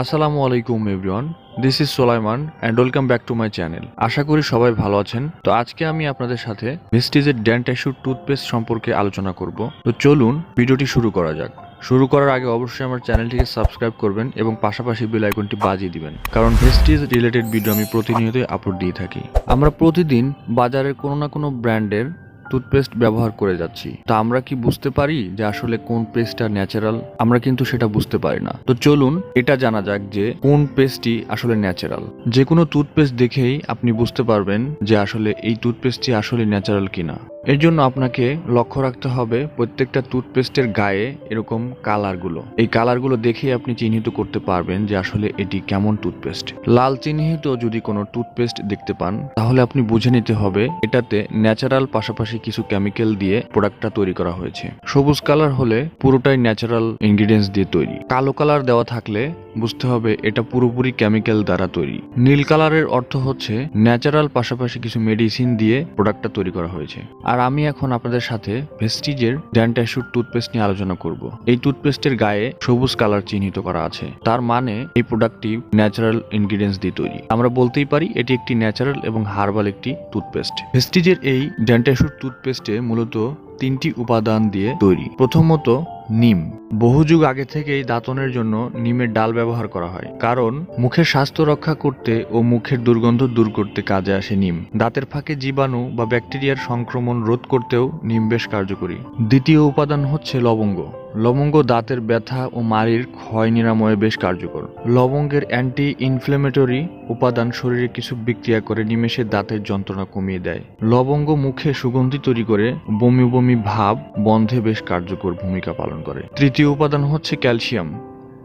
আসসালামু আলাইকুম everyone this is Solaiman and welcome back to my channel আশা করি সবাই ভালো আছেন। তো আজকে আমি আপনাদের সাথে ভেস্টিজের ড্যান্ট অ্যাশুর টুথপেস্ট সম্পর্কে আলোচনা করব। তো চলুন ভিডিওটি শুরু করা যাক। শুরু করার আগে অবশ্যই আমার চ্যানেলটিকে সাবস্ক্রাইব করবেন এবং পাশাপাশি বেল আইকনটি বাজিয়ে দিবেন। কারণ ভেস্টিজ রিলেটেড ভিডিও আমি প্রতিনিয়তই আপলোড দিয়ে থাকি। আমরা প্রতিদিন বাজারের কোনো না কোনো ব্র্যান্ডের টুথপেস্ট ব্যবহার করে যাচ্ছি। তা আমরা কি বুঝতে পারি যে আসলে কোন পেস্টটা ন্যাচারাল আমরা কিন্তু সেটা বুঝতে পারি না। তো চলুন, এটা জানা যাক যে কোন পেস্টটি আসলে ন্যাচারাল যে কোনো টুথপেস্ট দেখেই আপনি বুঝতে পারবেন যে আসলে এই টুথপেস্টটি আসলে ন্যাচারাল কিনা। এর জন্য আপনাকে লক্ষ্য রাখতে হবে প্রত্যেকটা টুথপেস্টের গায়ে এরকম কালারগুলো। এই কালারগুলো দেখেই আপনি চিহ্নিত করতে পারবেন যে আসলে এটি কেমন টুথপেস্ট। লাল চিহ্নিত যদি কোনো টুথপেস্ট দেখতে পান, তাহলে আপনি বুঝে নিতে হবে এটাতে ন্যাচারাল পাশাপাশি কিছু কেমিক্যাল দিয়ে প্রোডাক্টটা তৈরি করা হয়েছে। সবুজ কালার হলে পুরোটাই ন্যাচারাল ইনগ্রিডিয়েন্টস দিয়ে তৈরি। কালো কালার দেওয়া থাকলে বুঝতে হবে এটা পুরোপুরি কেমিক্যাল দ্বারা তৈরি। নীল কালারের অর্থ হচ্ছে ন্যাচারাল পাশাপাশি কিছু মেডিসিন দিয়ে প্রোডাক্টটা তৈরি করা হয়েছে। আর আমি এখন আপনাদের সাথে ভেস্টিজের ড্যান্টাশুর টুথপেস্ট নিয়ে আলোচনা করব। এই টুথপেস্টের গায়ে সবুজ কালার চিহ্নিত করা আছে। তার মানে এই প্রোডাক্টটি ন্যাচারাল ইনগ্রিডিয়েন্টস দিয়ে তৈরি। আমরা বলতেই পারি এটি একটি ন্যাচারাল এবং হার্বাল একটি টুথপেস্ট ভেস্টিজের এই ড্যান্টাশুর টুথপেস্টে মূলত তিনটি উপাদান দিয়ে তৈরি। প্রথমত নিম। বহু যুগ আগে থেকেই দাঁতনের জন্য নিমের ডাল ব্যবহার করা হয়। কারণ, মুখের স্বাস্থ্য রক্ষা করতে ও মুখের দুর্গন্ধ দূর করতে কাজে আসে নিম। দাঁতের ফাঁকে জীবাণু বা ব্যাকটেরিয়ার সংক্রমণ রোধ করতেও নিম বেশ কার্যকরী। দ্বিতীয় উপাদান হচ্ছে লবঙ্গ। লবঙ্গ দাঁতের ব্যথা ও মারির ক্ষয় নিরাময়ে বেশ কার্যকর। লবঙ্গের অ্যান্টি ইনফ্লেমেটরি উপাদান শরীরে কিছু বিক্রিয়া করে নিমেষে দাঁতের যন্ত্রণা কমিয়ে দেয়। লবঙ্গ মুখে সুগন্ধি তৈরি করে বমি বমি ভাব বন্ধে বেশ কার্যকর ভূমিকা পালন করে। তৃতীয় উপাদান হচ্ছে ক্যালসিয়াম।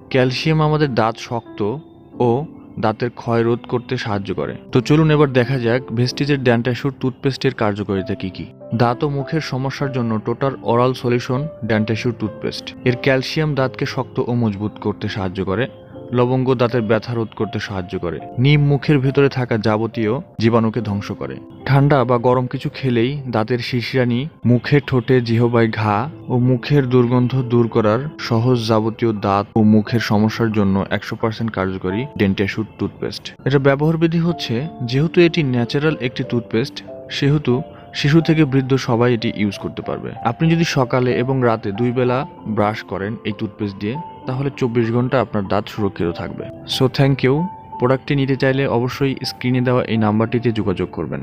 ক্যালসিয়াম আমাদের দাঁত শক্ত ও দাঁতের ক্ষয় রোধ করতে সাহায্য করে। তো চলুন এবার দেখা যাক ভেস্টিজের ড্যান্টাসুর টুথপেস্টের কার্যকারিতা কি কি। দাঁত ও মুখের সমস্যার জন্য টোটাল অরাল সলিউশন ড্যান্টাসুর টুথপেস্ট। এর ক্যালসিয়াম দাঁতকে শক্ত ও মজবুত করতে সাহায্য করে। লবঙ্গ দাঁতের ব্যথা রোধ করতে সাহায্য করে। নিম মুখের ভেতরে থাকা যাবতীয় জীবাণুকে ধ্বংস করে। ঠান্ডা বা গরম কিছু খেলেই দাঁতের শিশিরানি মুখে ঠোঁটে জিহবায় ঘা ও মুখের দুর্গন্ধ দূর করার সহজ যাবতীয় দাঁত ও মুখের সমস্যার জন্য একশো পার্সেন্ট কার্যকরী ডেন্টাশুট টুথপেস্ট। এটা ব্যবহার বিধি হচ্ছে, যেহেতু এটি ন্যাচারাল একটি টুথপেস্ট, সেহেতু শিশু থেকে বৃদ্ধ সবাই এটি ইউজ করতে পারবে। আপনি যদি সকালে এবং রাতে দুই বেলা ব্রাশ করেন, এই টুথপেস্ট দিয়ে তাহলে চব্বিশ ঘণ্টা আপনার দাঁত সুরক্ষিত থাকবে। সো থ্যাংক ইউ প্রোডাক্টটি নিতে চাইলে অবশ্যই স্ক্রিনে দেওয়া এই নাম্বারটিতে যোগাযোগ করবেন।